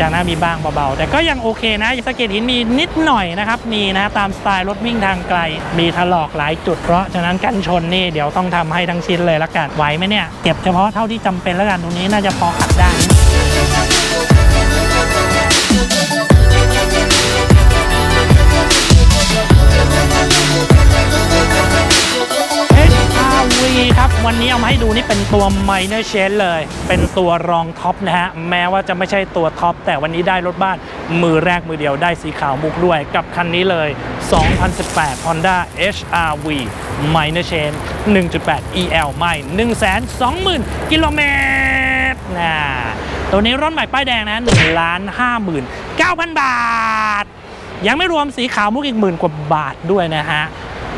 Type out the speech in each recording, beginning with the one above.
จางหน้ามีบ้างเบาๆ แต่ก็ยังโอเคนะสะเก็ดหินมีนิดหน่อยนะครับ มีนะตามสไตล์รถวิ่งทางไกล มีถลอกหลายจุด เพราะฉะนั้นกันชนนี่เดี๋ยวต้องทำให้ทั้งชิ้นเลยละกันไหวไหมเนี่ย เก็บเฉพาะเท่าที่จำเป็นละกันตรงนี้น่าจะพอขับได้ HRV ครับ วันนี้เอามาให้ดูนี่เป็นตัว Minor Change เลย เป็นตัวรองท็อปนะฮะ แม้ว่าจะไม่ใช่ตัวท็อป แต่วันนี้ได้รถบ้านมือแรกมือเดียวได้สีขาวมุกด้วย กับคันนี้เลย 2018 Honda HRV Minor Change 1.8 EL ไม่ 120,000 กิโลเมตรนะตัวนี้รถใหม่ป้ายแดงนะ1ล้าน59,000 บาท ยังไม่รวมสีขาวมุกอีกหมื่นกว่าบาทด้วยนะฮะ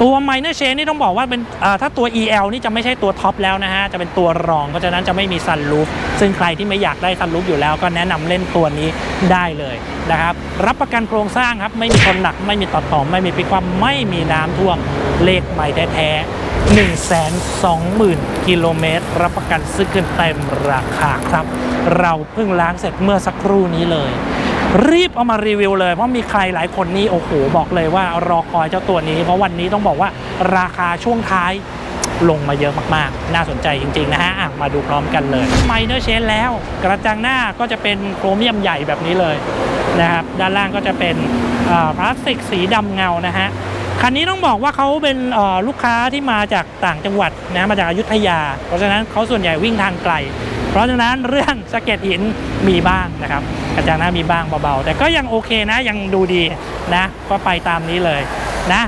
ตัว Minor Change นี่ต้องบอกว่าเป็นถ้าตัว EL นี่จะไม่ใช่ตัวท็อปแล้วนะฮะ จะเป็นตัวรอง เพราะฉะนั้นจะไม่มีซันรูฟซึ่งใครที่ไม่อยากได้ซันรูฟอยู่แล้วก็แนะนำเล่นตัวนี้ได้เลยนะครับ รับประกันโครงสร้างครับ ไม่มีคนหนัก ไม่มีต่อต่อไม่มีพลิความไม่มีน้ำท่วมเลขใหม่แท้ๆ1 2 0 0 0 0 กิโลเมตร รับประกันซื้อเกินเต็มราคาครับ เราเพิ่งล้างเสร็จเมื่อสักครู่นี้เลย รีบเอามารีวิวเลยเพราะมีใครหลายคนนี่โอ้โหบอกเลยว่ารอคอยเจ้าตัวนี้ เพราะวันนี้ต้องบอกว่าราคาช่วงท้ายลงมาเยอะมากๆ น่าสนใจจริง ๆ นะฮะมาดูพร้อมกันเลยไมเนอร์เชนแล้ว กระจังหน้าก็จะเป็นโครเมียมใหญ่แบบนี้เลยนะครับด้านล่างก็จะเป็นพลาสติกสีดำเงานะฮะคันนี้ต้องบอกว่าเขาเป็นลูกค้าที่มาจากต่างจังหวัดนะมาจากอยุธยา เพราะฉะนั้นเขาส่วนใหญ่วิ่งทางไกล เพราะฉะนั้นเรื่องสะเก็ดหินมีบ้างนะครับกระจังหน้ามีบ้างเบาๆ แต่ก็ยังโอเคนะยังดูดีนะก็ไปตามนี้เลยนะ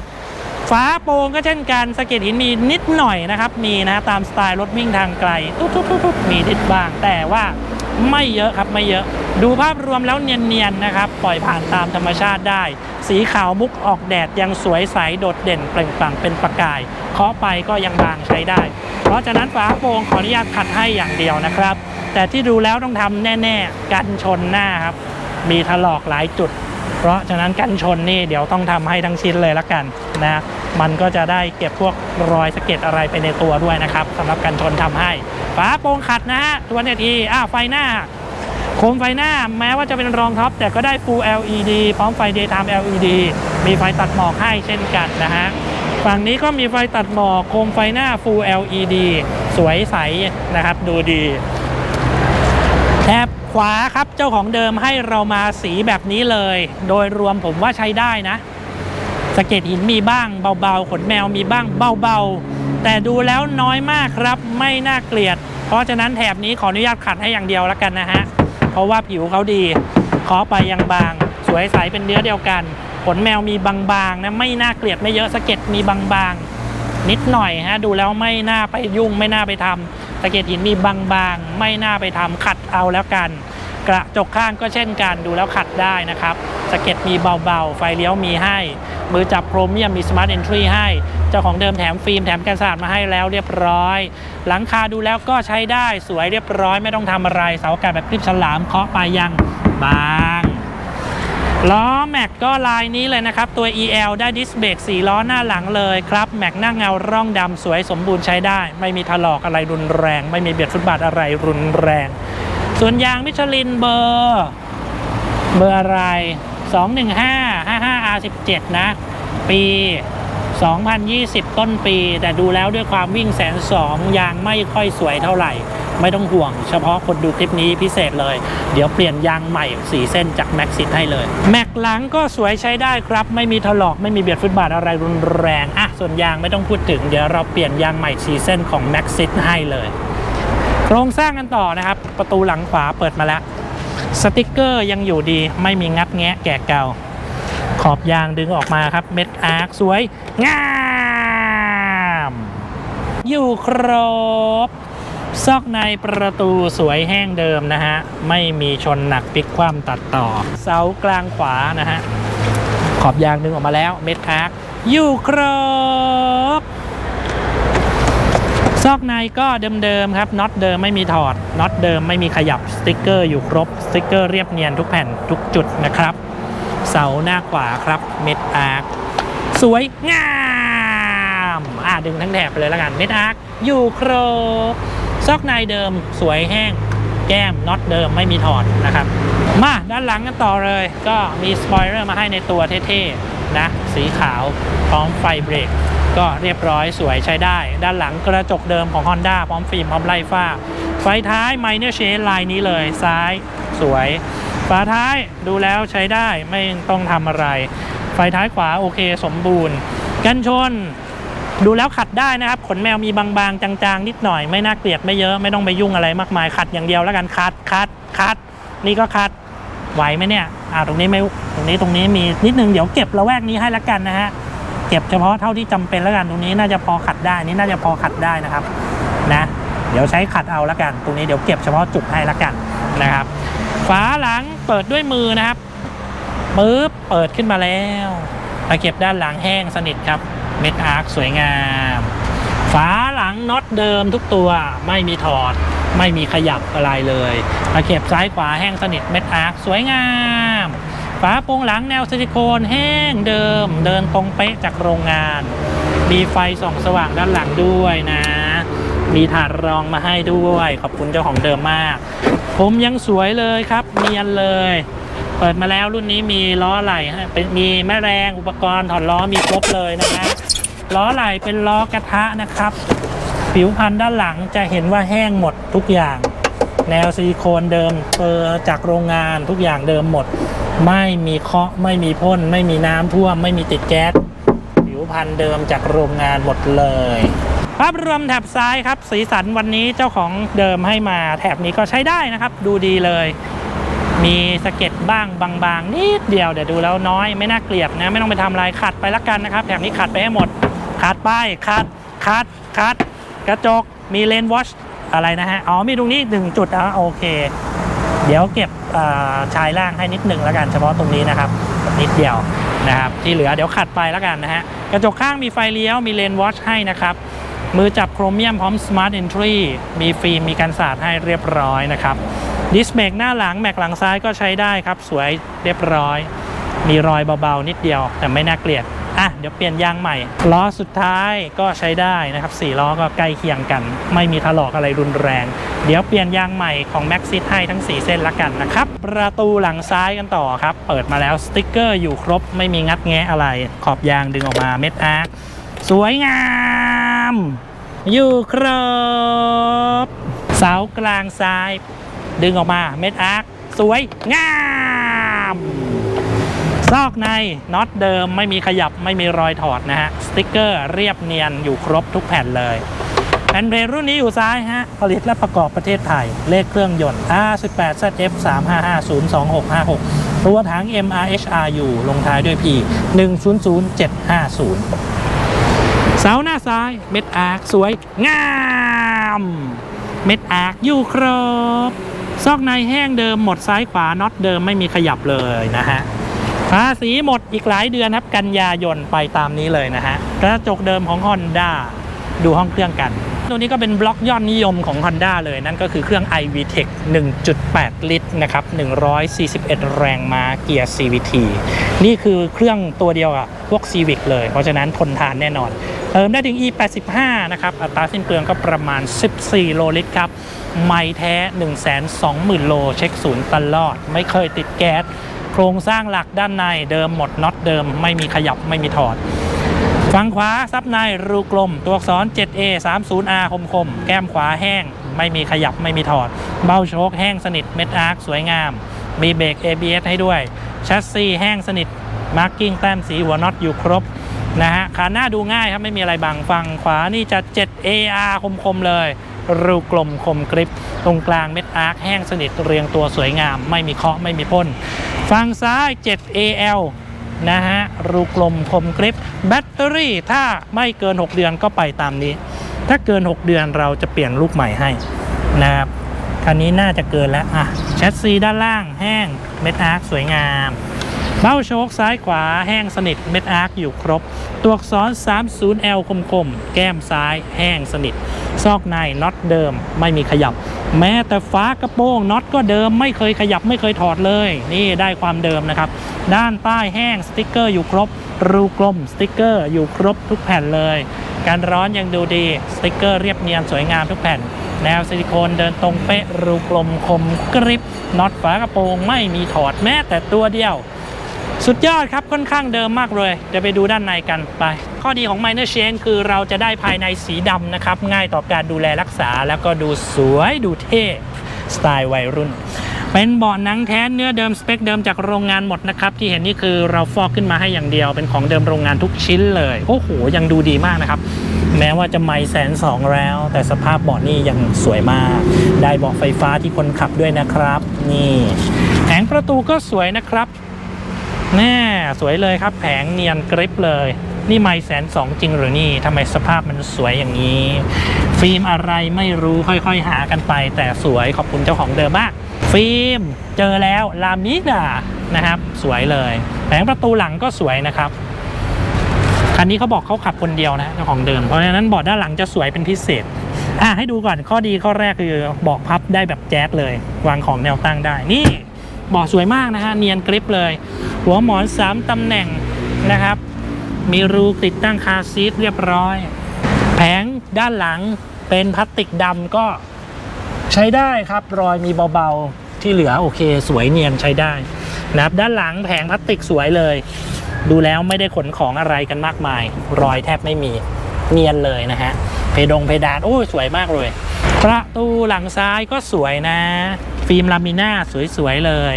ฝาโปร่งก็เช่นกันสะเก็ดหินมีนิดหน่อยนะครับ มีนะตามสไตล์รถวิ่งทางไกลตุ๊บๆๆๆมีนิดบ้าง แต่ว่า ไม่เยอะครับไม่เยอะ ดูภาพรวมแล้วเนียนๆนะครับ ปล่อยผ่านตามธรรมชาติได้ สีขาวมุกออกแดดยังสวยใสโดดเด่นเปล่งปลั่งเป็นประกายเคาะไปก็ยังบางใช้ได้ เพราะฉะนั้นฝาโปร่งขออนุญาตขัดให้อย่างเดียวนะครับ แต่ที่ดูแล้วต้องทำแน่ ๆ กันชนหน้าครับ มีถลอกหลายจุด เพราะฉะนั้นกันชนนี่เดี๋ยวต้องทำให้ทั้งชิ้นเลยละกันนะมันก็จะได้เก็บพวกรอยสะเก็ดอะไรไปในตัวด้วยนะครับสำหรับกันชนทำให้ ฝาโปร่งขัดนะฮะทวเนทีอ้าไฟหน้า โคมไฟหน้าแม้ว่าจะเป็นรองท็อป แต่ก็ได้ Full LED พร้อมไฟ Daytime LED มีไฟตัดหมอกให้เช่นกันนะฮะฝั่งนี้ก็มีไฟตัดหมอกโคมไฟหน้า Full LED สวยใสนะครับดูดีแถบขวาครับเจ้าของเดิมให้เรามาสีแบบนี้เลย โดยรวมผมว่าใช้ได้นะสะเก็ดหินมีบ้างเบาๆ ขนแมวมีบ้างเบาๆ แต่ดูแล้วน้อยมากครับไม่น่าเกลียด เพราะฉะนั้นแถบนี้ขออนุญาตขัดให้อย่างเดียวแล้วกันนะฮะ เพราะว่าผิวเขาดีเคาะไปยังบาง สวยใสเป็นเนื้อเดียวกัน ขนแมวมีบางๆนะไม่น่าเกลียดไม่เยอะสะเก็ดมีบางๆ นิดหน่อยฮะดูแล้วไม่น่าไปยุ่งไม่น่าไปทำตะเกียบหินมีบางๆ ไม่น่าไปทำขัดเอาแล้วกัน กระจกข้างก็เช่นกันดูแล้วขัดได้นะครับสเก็ดมีเบาๆ ไฟเลี้ยวมีให้ มือจับโครเมียมมีสมาร์ทเอนทรีให้ เจ้าของเดิมแถมฟิล์มแถมกันสาดมาให้แล้วเรียบร้อย หลังคาดูแล้วก็ใช้ได้สวยเรียบร้อยไม่ต้องทำอะไรเสาอากาศแบบคลิปฉลามเคาะไปยังบางล้อแม็กก็ลายนี้เลยนะครับ ตัว EL ได้ดิสเบรก4ล้อหน้าหลังเลยครับ แม็กหน้าเงาร่องดำสวยสมบูรณ์ใช้ได้ ไม่มีถลอกอะไรรุนแรง ไม่มีเบียดฟุตบาทอะไรรุนแรง ส่วนยางมิชลินเบอร์ เบอร์อะไร 215 55 R17 นะ ปี 2020 ต้นปี แต่ดูแล้วด้วยความวิ่งแสนสองยางไม่ค่อยสวยเท่าไหร่ ไม่ต้องห่วงเฉพาะคนดูคลิปนี้พิเศษเลย เดี๋ยวเปลี่ยนยางใหม่4เส้นจากแม็กซิตให้เลย แม็กหลังก็สวยใช้ได้ครับ ไม่มีถลอกไม่มีเบียดฟุตบาทอะไรรุนแรงอะส่วนยางไม่ต้องพูดถึง เดี๋ยวเราเปลี่ยนยางใหม่4เส้นของแม็กซิตให้เลย โครงสร้างกันต่อนะครับ ประตูหลังขวาเปิดมาแล้ว สติกเกอร์ยังอยู่ดีไม่มีงัดแงะแก่เก่า ขอบยางดึงออกมาครับ เม็ดอาร์คสวย งาม อยู่ครบ ซอกในประตูสวยแห้งเดิมนะฮะ ไม่มีชนหนักพลิกคว่ำตัดต่อ เสากลางขวานะฮะ ขอบยางดึงออกมาแล้ว เม็ดอาร์คอยู่ครบ ซอกในก็เดิมๆครับน็อตเดิมไม่มีถอดน็อตเดิมไม่มีขยับสติ๊กเกอร์อยู่ครบสติ๊กเกอร์เรียบเนียนทุกแผ่นทุกจุดนะครับ เสาหน้าขวาครับเม็ดอาร์คสวยงามอะดึงทั้งแถบไปเลยแล้วกันเม็ดอาร์คอยู่ครบซอกในเดิมสวยแห้งแก้มน็อตเดิมไม่มีถอดนะครับ มาด้านหลังกันต่อเลย ก็มีสปอยเลอร์มาให้ในตัวเท่ๆนะสีขาวพร้อมไฟเบรก ก็เรียบร้อยสวยใช้ได้ ด้านหลังกระจกเดิมของ Honda พร้อมฟิล์มพร้อมไล่ฟ้า ไฟท้าย Minor Shade ลายนี้เลยซ้ายสวย ฝาท้ายดูแล้วใช้ได้ไม่ต้องทำอะไร ไฟท้ายขวาโอเคสมบูรณ์ กันชนดูแล้วขัดได้นะครับ ขนแมวมีบางๆ จางๆ นิดหน่อยไม่น่าเกลียดไม่เยอะไม่ต้องไปยุ่งอะไรมากมายขัดอย่างเดียวแล้วกันคัดคัดคัดนี่ก็คัดไหวไหมเนี่ยอ่าตรงนี้ไม่ตรงนี้ตรงนี้มีนิดนึงเดี๋ยวเก็บระแวกนี้ให้ละกันนะฮะ เก็บเฉพาะเท่าที่จำเป็นแล้วกันตรงนี้น่าจะพอขัดได้นี่น่าจะพอขัดได้นะครับนะเดี๋ยวใช้ขัดเอาละกัน ตรงนี้เดี๋ยวเก็บเฉพาะจุดให้ละกันนะครับฝาหลังเปิดด้วยมือนะครับปึ๊บเปิดขึ้นมาแล้วตะเก็บด้านหลังแห้งสนิทครับเม็ดอาร์คสวยงาม ฝาหลังน็อตเดิมทุกตัวไม่มีถอด ไม่มีขยับอะไรเลยตะเข็บซ้ายขวาแห้งสนิทเม็ดอาร์คสวยงาม ฝาโปรงหลังแนวซิลิโคนแห้งเดิม เดินตรงเป๊ะจากโรงงาน มีไฟส่องสว่างด้านหลังด้วยนะ มีถาดรองมาให้ด้วย ขอบคุณเจ้าของเดิมมาก ผมยังสวยเลยครับเนียนเลย เปิดมาแล้วรุ่นนี้มีล้อไหล่เป็นมีแม่แรงอุปกรณ์ถอดล้อมีครบเลยนะฮะล้อไหล่เป็นล้อกระทะนะครับ ผิวพันธุ์ด้านหลังจะเห็นว่าแห้งหมดทุกอย่าง แนวซิลิโคนเดิมเปิดจากโรงงานทุกอย่างเดิมหมด ไม่มีเคาะไม่มีพ่น ไม่มีน้ำท่วม ไม่มีติดแก๊สผิวพันธุ์เดิมจากโรงงานหมดเลยภาพรวมแถบซ้ายครับ สีสันวันนี้เจ้าของเดิมให้มาแถบนี้ก็ใช้ได้นะครับ ดูดีเลย มีสะเก็ดบ้างบางๆนิดเดียวเดี๋ยวดูแล้วน้อยไม่น่าเกลียดนะ ไม่ต้องไปทำอะไรขัดไปละกันนะครับ แถบนี้ขัดไปให้หมดขัดไปขัดขัดขัด กระจกมีเลนวอชอะไรนะฮะ อ๋อ มีตรงนี้หนึ่งจุดอะโอเค เดี๋ยวเก็บชายล่างให้นิดหนึ่งแล้วกันเฉพาะตรงนี้นะครับนิดเดียวนะครับ ที่เหลือเดี๋ยวขัดไปแล้วกันนะฮะกระจกข้างมีไฟเลี้ยวมีเลนวอชให้นะครับมือจับโครเมียมพร้อม Smart Entry มีฟิล์มมีกันสาดให้เรียบร้อยนะครับดิสเบรกหน้าหลังแม็กหลังซ้ายก็ใช้ได้ครับ สวยเรียบร้อย มีรอยเบาๆ นิดเดียวแต่ไม่น่าเกลียด อะเดี๋ยวเปลี่ยนยางใหม่ล้อสุดท้ายก็ใช้ได้นะครับสี่ล้อก็ใกล้เคียงกัน ไม่มีถลอกอะไรรุนแรง เดี๋ยวเปลี่ยนยางใหม่ของ m a x ซิให้ทั้ง 4 เส้นละกันนะครับ ประตูหลังซ้ายกันต่อครับ เปิดมาแล้วสติ๊กเกอร์อยู่ครบ ไม่มีงัดแงะอะไร ขอบยางดึงออกมาเม็ดอาร์คสวยงาม อยู่ครบ เสากลางซ้าย ดึงออกมาเม็ดอาร์คสวยงาม ซอกในน็อตเดิมไม่มีขยับไม่มีรอยถอดนะฮะสติ๊กเกอร์เรียบเนียนอยู่ครบทุกแผ่นเลยแผ่นเพลงรุ่นนี้อยู่ซ้ายฮะผลิตและประกอบประเทศไทย เลขเครื่องยนต์ R18 ZF 355 02656 ตัวถัง MRHRU ลงท้ายด้วย P 100750 เสาหน้าซ้ายเม็ดอาร์คสวยงามเม็ดอาร์คอยู่ครบ ซอกในแห้งเดิมหมดซ้ายขวาน็อตเดิมไม่มีขยับเลยนะฮะ ภาษีหมดอีกหลายเดือนครับกันยายนไปตามนี้เลยนะฮะกระจกเดิมของ Honda ดูห้องเครื่องกัน ตัวนี้ก็เป็นบล็อกยอดนิยมของ Honda เลยนั่นก็คือเครื่อง iVTEC 1.8 ลิตรนะครับ141 แรงม้าเกียร์ CVT นี่คือเครื่องตัวเดียวกับพวก Civic เลย เพราะฉะนั้นทนทานแน่นอนเติมได้ถึง E85 นะครับ อัตราสิ้นเปลืองก็ประมาณ 14 โลลิตรครับ ไม่แท้ 120,000 โล เช็คศูนย์ตลอด ไม่เคยติดแก๊ส โครงสร้างหลักด้านในเดิมหมดน็อตเดิม ไม่มีขยับไม่มีถอด ฝั่งขวาซับในรูกลม ตัวอักษร 7A 30R คมคมแก้มขวาแห้ง ไม่มีขยับไม่มีถอด เบ้าโชคแห้งสนิทเม็ดอาร์คสวยงาม มีเบรก ABS ให้ด้วย ชัสซีแห้งสนิทมาร์กิ้งแต้มสีหัวน็อตอยู่ครบนะฮะขาหน้าดูง่ายครับไม่มีอะไรบังฝั่งขวานี่จะ 7AR คมคมเลย รูกลมคมกริปตรงกลางเม็ดอาร์คแห้งสนิทเรียงตัวสวยงาม ไม่มีเคาะไม่มีพ่นฝั่งซ้าย 7AL นะฮะ รูกลมคมกริปแบตเตอรี่ถ้าไม่เกิน 6 เดือนก็ไปตามนี้ ถ้าเกิน 6 เดือนเราจะเปลี่ยนลูกใหม่ให้นะครับคันนี้น่าจะเกินแล้วอะแชสซีด้านล่างแห้งเม็ดอาร์คสวยงาม เบ้าโชคซ้ายขวาแห้งสนิทเม็ดอาร์คอยู่ครบ ตัวอักษร 30L คมคมๆ แก้มซ้ายแห้งสนิท ซอกในน็อตเดิมไม่มีขยับ แม้แต่ฟ้ากระโปรงน็อตก็เดิมไม่เคยขยับไม่เคยถอดเลย นี่ได้ความเดิมนะครับ ด้านใต้แห้งสติกเกอร์อยู่ครบ รูกลมสติกเกอร์อยู่ครบทุกแผ่นเลยการร้อนยังดูดีสติกเกอร์เรียบเนียนสวยงามทุกแผ่น แนวซิลิโคนเดินตรงเป๊ะรูกลมคมกริบน็อตฝากระโปรงไม่มีถอดแม้แต่ตัวเดียว สุดยอดครับค่อนข้างเดิมมากเลย เดี๋ยวไปดูด้านในกันไป ข้อดีของ Minor Change คือเราจะได้ภายในสีดำนะครับ ง่ายต่อการดูแลรักษา แล้วก็ดูสวยดูเท่สไตล์วัยรุ่น เป็นเบาะหนังแท้เนื้อเดิมสเปคเดิมจากโรงงานหมดนะครับ ที่เห็นนี่คือเราฟอกขึ้นมาให้อย่างเดียว เป็นของเดิมโรงงานทุกชิ้นเลย โอ้โห ยังดูดีมากนะครับ แม้ว่าจะไม่แสนสองแล้ว แต่สภาพเบาะนี่ยังสวยมาก ได้เบาะไฟฟ้าที่คนขับด้วยนะครับ นี่ แผงประตูก็สวยนะครับ แน่สวยเลยครับ แผงเนียนกริปเลย นี่ไม่แสนสองจริงหรือนี่ทำไมสภาพมันสวยอย่างนี้ ฟิล์มอะไรไม่รู้ค่อยๆหากันไป แต่สวยขอบคุณเจ้าของเดิมมาก ฟิล์มเจอแล้วลามิดานะครับ สวยเลย แผงประตูหลังก็สวยนะครับคันนี้เขาบอกเขาขับคนเดียวนะเจ้าของเดิมเพราะฉะนั้นเบาะด้านหลังจะสวยเป็นพิเศษอะให้ดูก่อนข้อดีข้อแรกคือเบาะพับได้แบบแจ๊สเลย วางของแนวตั้งได้นี่ เบาสวยมากนะฮะเนียนกริปเลย หัวหมอน 3 ตำแหน่งนะครับ มีรูติดตั้งคาซีทเรียบร้อย แผงด้านหลังเป็นพลาสติกดำก็ใช้ได้ครับ รอยมีเบาๆที่เหลือโอเค สวยเนียนใช้ได้นะครับด้านหลังแผงพลาสติกสวยเลย ดูแล้วไม่ได้ขนของอะไรกันมากมาย รอยแทบไม่มีเนียนเลยนะฮะเพดงเพดานโอ้ยสวยมากเลย ประตูหลังซ้ายก็สวยนะ ฟิล์มลามิน่าสวยๆเลย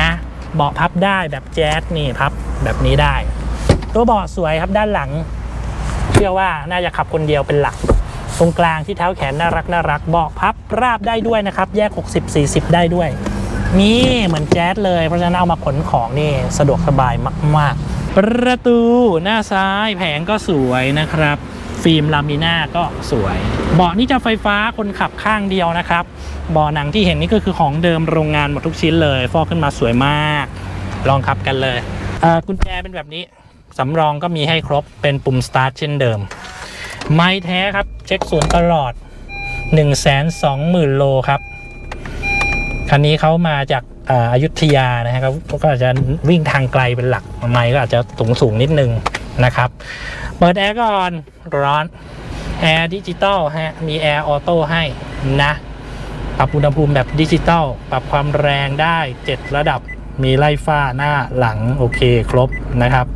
นะเบาะพับได้แบบแจ๊สนี่พับแบบนี้ได้ ตัวเบาะสวยครับด้านหลัง เชื่อว่าน่าจะขับคนเดียวเป็นหลัก ตรงกลางที่เท้าแขนน่ารักน่ารักเบาะพับราบได้ด้วยนะครับ แยก 60 40 ได้ด้วย นี่เหมือนแจ๊สเลยเพราะฉะนั้นเอามาขนของนี่สะดวกสบายมาก ๆ ประตูหน้าซ้ายแผงก็สวยนะครับ ฟิล์มลามิน่าก็สวย เบาะนี่จะไฟฟ้าคนขับข้างเดียวนะครับเบาะหนังที่เห็นนี่ก็คือของเดิมโรงงานหมดทุกชิ้นเลย ฟอกขึ้นมาสวยมาก ลองขับกันเลยกุญแจเป็นแบบนี้สำรองก็มีให้ครบเป็นปุ่มสตาร์ทเช่นเดิม ไม่แท้ครับ เช็คศูนย์ตลอด 1 2 0 0 0 0 โลครับ คันนี้เขามาจากอายุทยานะครับก็อาจจะวิ่งทางไกลเป็นหลักไมค์ก็อาจจะสูงสูงนิดนึง นะครับ เปิดแอร์ก่อนร้อนแอร์ดิจิตอลฮะมีแอร์ออโต้ให้นะ ปรับอุณหภูมิแบบดิจิตอลปรับความแรงได้ 7 ระดับมีไล่ฟ้าหน้าหลัง โอเคครบนะครับ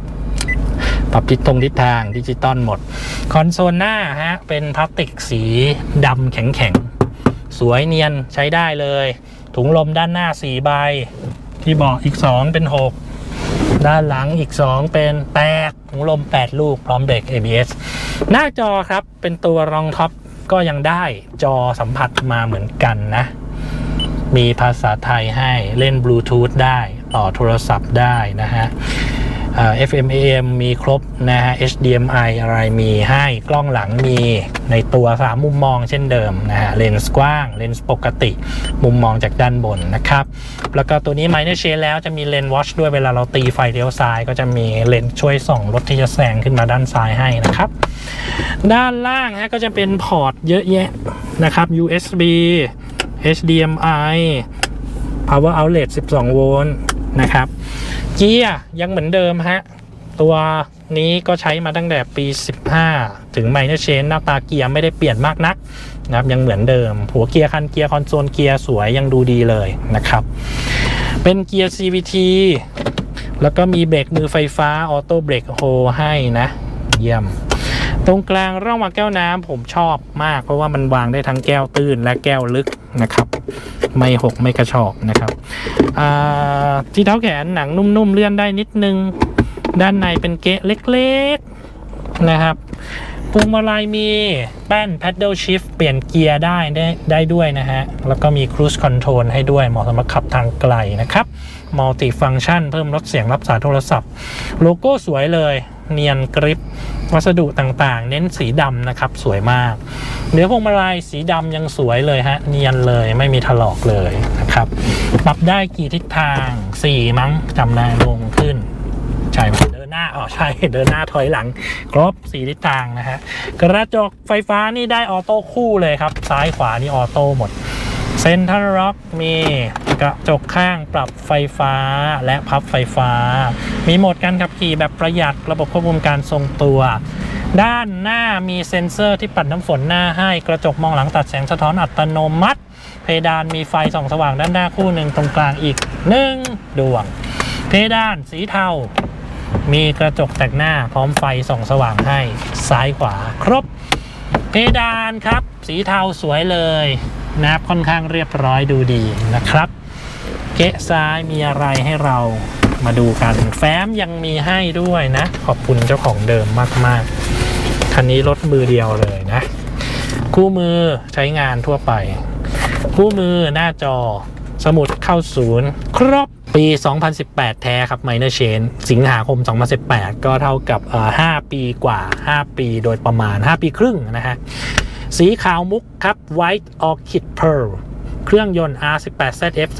ปรับทิศตรงทิศทางดิจิตอลหมด คอนโซลหน้าฮะเป็นพลาสติกสีดำแข็งๆ สวยเนียนใช้ได้เลย ถุงลมด้านหน้า 4 ใบ ที่เบอกอีก 2 เป็น 6 ด้านหลังอีก 2 เป็น8ถุงลม 8 ลูกพร้อมเบรก ABS หน้าจอครับเป็นตัวรองท็อปก็ยังได้จอสัมผัสมาเหมือนกันนะ มีภาษาไทยให้เล่นบลูทูธได้ ต่อโทรศัพท์ได้นะฮะ FM AM มีครบนะฮะ HDMI อะไรมีให้กล้องหลังมีในตัว3มุมมองเช่นเดิมนะฮะเลนส์กว้างเลนส์ปกติ มุมมองจากด้านบนนะครับ แล้วก็ตัวนี้ Minor Change แล้วจะมีเลนส์วอชด้วยเวลาเราตีไฟเลี้ยวซ้าย ก็จะมีเลนส์ช่วยส่องรถที่จะแซงขึ้นมาด้านซ้ายให้นะครับ ด้านล่างฮะก็จะเป็นพอร์ตเยอะแยะนะครับ USB HDMI Power Outlet 12 โวลต์ นะครับ เกียร์ยังเหมือนเดิมฮะ ตัวนี้ก็ใช้มาตั้งแต่ปี 15 ถึง Minor Change หน้าตาเกียร์ไม่ได้เปลี่ยนมากนักนะครับยังเหมือนเดิม หัวเกียร์คันเกียร์คอนโซลเกียร์สวยยังดูดีเลยนะครับ เป็นเกียร์ CVT แล้วก็มีเบรกมือไฟฟ้าออโต้เบรกโฮให้นะ เยี่ยม ตรงกลางร่องวางแก้วน้ำผมชอบมาก เพราะว่ามันวางได้ทั้งแก้วตื้นและแก้วลึกนะครับ ไม่หกไม่กระชอกนะครับที่เท้าแขนหนังนุ่มๆเลื่อนได้นิดนึง ด้านในเป็นเกะเล็กๆนะครับพวงมาลัยมีแป้น paddle shift เปลี่ยนเกียร์ได้ได้ได้ด้วยนะฮะ แล้วก็มี cruise control ให้ด้วยเหมาะสำหรับขับทางไกลนะครับ multi function เพิ่มลดเสียงรับสายโทรศัพท์ โลโก้สวยเลย เนียนกริปวัสดุต่างๆ เน้นสีดำนะครับ สวยมากเนื้อพวงมาลัยสีดำยังสวยเลยฮะ เนียนเลยไม่มีถลอกเลยนะครับ ปรับได้กี่ทิศทาง 4 มั้งจำได้ลงขึ้น ใช่ไหมเดินหน้าอ๋อใช่ เดินหน้าถอยหลัง ครบสีทิศทางนะฮะ กระจกไฟฟ้านี่ได้ออโต้คู่เลยครับ ซ้ายขวานี่ออโต้หมด เซ็นทรัลล็อกมีกระจกข้างปรับไฟฟ้าและพับไฟฟ้า มีโหมดการขับขี่แบบประหยัดระบบควบคุมการทรงตัว ด้านหน้ามีเซ็นเซอร์ที่ปัดน้ำฝนหน้าให้กระจกมองหลังตัดแสงสะท้อนอัตโนมัติ เพดานมีไฟส่องสว่างด้านหน้าคู่หนึ่งตรงกลางอีกหนึ่งดวง เพดานสีเทา มีกระจกแต่งหน้าพร้อมไฟส่องสว่างให้ซ้ายขวาครบ เพดานครับ สีเทาสวยเลย นะครับค่อนข้างเรียบร้อยดูดีนะครับเกะซ้ายมีอะไรให้เรามาดูกัน แฟ้มยังมีให้ด้วยนะ ขอบคุณเจ้าของเดิมมากๆ คันนี้รถมือเดียวเลยนะ คู่มือใช้งานทั่วไป คู่มือหน้าจอสมุดเข้าศูนย์ ครบปี 2018 แท้ครับ Minor Change สิงหาคม 2018 ก็เท่ากับ 5 ปีกว่า 5 ปีโดยประมาณ 5 ปีครึ่งนะฮะ สีขาวมุกครับ White Orchid Pearl เครื่องยนต์ R18ZF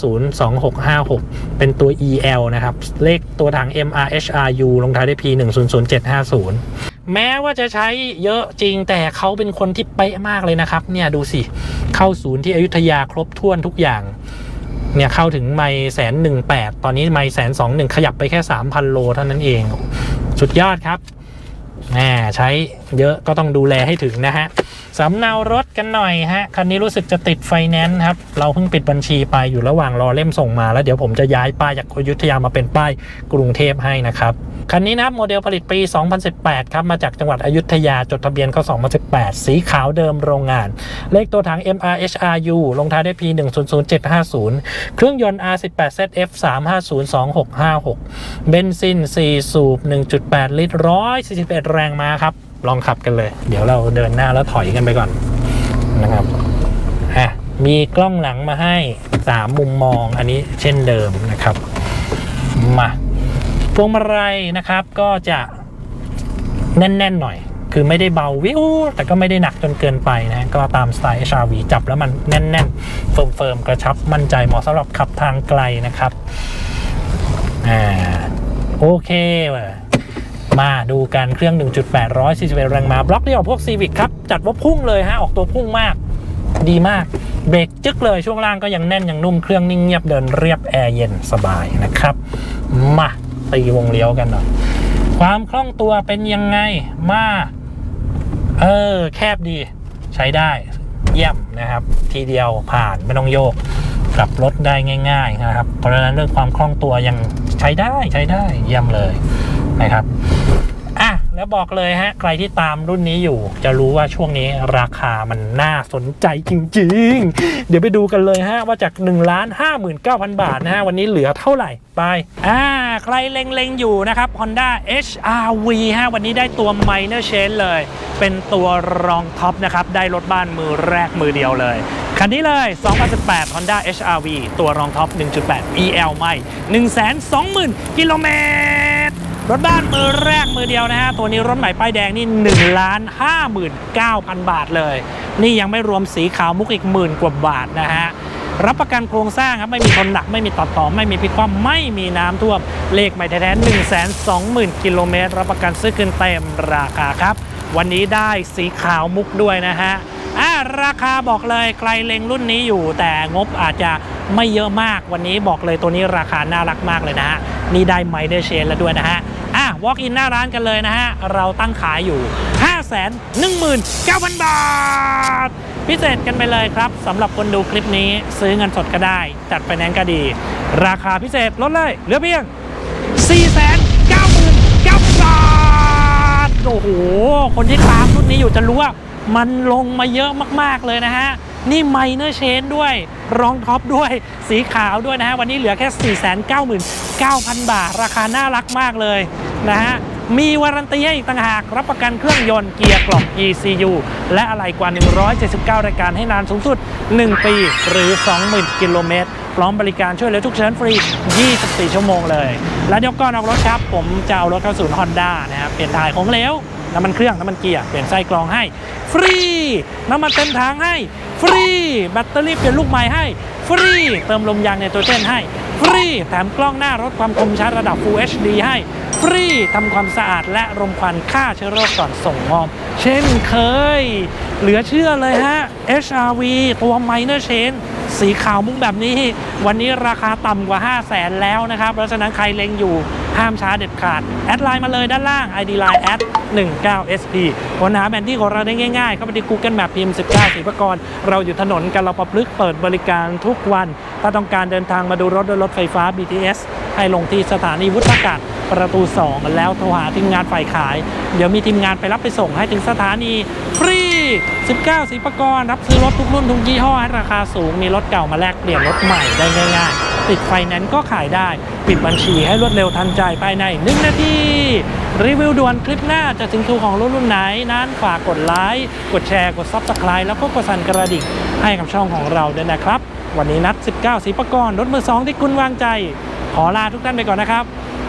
350 2656 เป็นตัว EL นะครับ เลขตัวถัง MRHRU ลงท้ายด้วย P 100750 แม้ว่าจะใช้เยอะจริงแต่เขาเป็นคนที่เป๊ะมากเลยนะครับ เนี่ยดูสิ เข้าศูนย์ที่อยุธยาครบถ้วนทุกอย่าง เนี่ยเข้าถึงไม่แสนหนึ่งแปดตอนนี้ไม่แสนสองหนึ่งขยับไปแค่ 3,000 โลเท่านั้นเอง สุดยอดครับแหมใช้เยอะก็ต้องดูแลให้ถึงนะฮะสำเนารถกันหน่อยฮะคันนี้รู้สึกจะติดไฟแนนซ์ครับ เราเพิ่งปิดบัญชีไปอยู่ระหว่างรอเล่มส่งมาแล้วเดี๋ยวผมจะย้ายป้ายจากอยุธยามาเป็นป้ายกรุงเทพให้นะครับคันนี้นะโมเดลผลิตปี 2018 ครับ มาจากจังหวัดอยุธยาจดทะเบียนก็2018 สีขาวเดิมโรงงาน เลขตัวถัง MRHRU ลงท้ายด้วย P 100750 เครื่องยนต์ R18ZF 3502656 เบนซิน 4 สูบ 1.8 ลิตร 141 แรงม้าครับ ลองขับกันเลย เดี๋ยวเราเดินหน้าแล้วถอยกันไปก่อนนะครับอะมีกล้องหลังมาให้3มุมมองอันนี้เช่นเดิมนะครับ มาพวงมาลัยนะครับก็จะแน่นๆหน่อย คือไม่ได้เบาวิวแต่ก็ไม่ได้หนักจนเกินไปนะก็ตามสไตล์ HRV จับแล้วมันแน่นๆ เฟิร์มๆ กระชับมั่นใจเหมาะสำหรับขับทางไกลนะครับอ่าโอเคว่ะ มาดูกันเครื่อง 1.8 141แรงม้าบล็อกเดียวกับพวก Civic ครับ จัดว่าพุ่งเลยฮะ ออกตัวพุ่งมาก ดีมาก เบรกจึ๊กเลยช่วงล่างก็ยังแน่น ยังนุ่มเครื่องนิ่งเงียบเดินเรียบ แอร์เย็นสบายนะครับ มาตีวงเลี้ยวกันหน่อยความคล่องตัวเป็นยังไงมา เออ แคบดีใช้ได้เยี่ยมนะครับ ทีเดียวผ่านไม่ต้องโยกกลับรถได้ง่าย ๆ นะครับ เพราะฉะนั้นเรื่องความคล่องตัวยังใช้ได้ใช้ได้เยี่ยมเลย นะครับอะแล้วบอกเลยฮะ ใครที่ตามรุ่นนี้อยู่ จะรู้ว่าช่วงนี้ราคามันน่าสนใจจริง ๆ เดี๋ยวไปดูกันเลยฮะ ว่าจาก1นึ่งล้านห้าหมื่นเก้าพันบาทนะฮะ วันนี้เหลือเท่าไหร่ไปอ่าใครเล็ง ๆ อยู่นะครับ Honda HRV ฮะ วันนี้ได้ตัว Minor Change เลย เป็นตัวรองท็อปนะครับ ได้รถบ้านมือแรกมือเดียวเลยคันนี้เลย 2018 Honda HRV ตัวรองท็อป 1.8 EL ไม่ 120,000 กิโลเมตร รถบ้านมือแรกมือเดียวนะฮะ ตัวนี้รถใหม่ป้ายแดงนี่1ล้าน59,000 บาทเลย นี่ยังไม่รวมสีขาวมุกอีกหมื่นกว่าบาทนะฮะ รับประกันโครงสร้างครับ ไม่มีทนหนักไม่มีตัดต่อ ไม่มีพิคว่ำไม่มีน้ำท่วม เลขใหม่แท้ๆ1 2 0 0 0 0กิโลเมตรรับประกันซื้อคืนเต็มราคาครับ วันนี้ได้สีขาวมุกด้วยนะฮะอ่าราคาบอกเลยใครเล็งรุ่นนี้อยู่ แต่งบอาจจะไม่เยอะมากวันนี้บอกเลยตัวนี้ราคาน่ารักมากเลยนะฮะนี่ได้ไมเดอร์เชนแล้วด้วยนะฮะ walk in หน้าร้านกันเลยนะฮะ เราตั้งขายอยู่ 5,19,000 บาท พิเศษกันไปเลยครับสำหรับคนดูคลิปนี้ซื้อเงินสดก็ได้ จัดไปแนนก็ดี ราคาพิเศษลดเลยเหลือเพียง 4 9 9 0 0 0 บาท โอ้โห คนที่ตามรุ่นนี้อยู่จะรู้ว่ามันลงมาเยอะมากๆเลยนะฮะ นี่ไมเนอร์เชนด้วย รองท็อปด้วยสีขาวด้วยนะฮะ วันนี้เหลือแค่ 499,000 บาท ราคาน่ารักมากเลย นะฮะ มีวารันตีให้อีกต่างหากรับประกันเครื่องยนต์เกียร์กล่อง ECU และอะไรกว่า 179 รายการให้นานสูงสุด 1 ปีหรือ 20,000 กิโลเมตร พร้อมบริการช่วยเหลือทุกเชิญฟรี 24 ชั่วโมงเลย และเดี๋ยวก่อนออกรถครับ ผมจะเอารถเข้าศูนย์ฮอนด้านะครับเปลี่ยนถ่ายของเหลวน้ำมันเครื่องน้ำมันเกียร์เปลี่ยนไส้กรองให้ ฟรี น้ำมันเต็มถังให้ ฟรี แบตเตอรี่เปลี่ยนลูกใหม่ให้ ฟรี เติมลมยางในตัวเต้นให้ ฟรีแถมกล้องหน้ารถความคมชัดระดับ Full HD ให้ ฟรีทำความสะอาดและรมควันฆ่าเชื้อโรคก่อนส่งมอบ เช่นเคย เหลือเชื่อเลยฮะ HRV ตัว Minor Change สีขาวมุกแบบนี้ วันนี้ราคาต่ำกว่า 5 0 0แสนแล้วนะครับ เพราะฉะนั้นใครเล็งอยู่ห้ามช้าเด็ดขาด แอดไลน์มาเลยด้านล่าง ID Line แอด 19SP ค้นหาแผนที่ของเราได้ง่ายๆ เข้าไปที่ Google Map พิมพ์ 19สีประกร เราอยู่ถนนกาลปพลึกเปิดบริการทุกวัน ถ้าต้องการเดินทางมาดูรถด้วยรถไฟฟ้า BTS ให้ลงที่สถานีวุฒากาศ ประตู 2 แล้วโทรหาทีมงานฝ่ายขาย เดี๋ยวมีทีมงานไปรับไปส่งให้ถึงสถานีฟรี 19สีประกรรับซื้อรถทุกรุ่นทุกยี่ห้อให้ราคาสูงมีรถเก่ามาแลกเปลี่ยนรถใหม่ได้ง่ายๆติดไฟแนนซ์ก็ขายได้ ปิดบัญชีให้รวดเร็วทันใจภายใน 1 นาทีรีวิวด่วนคลิปหน้าจะถึงคิวของรุ่นรุ่นไหน นั้นฝากกดไลค์กดแชร์กด Subscribe แล้วก็กดสั่นกระดิ่งให้กับช่องของเราด้วยนะครับ วันนี้นัด 19สีประกรรถมือสองที่คุณวางใจ ขอลาทุกท่านไปก่อนนะครับ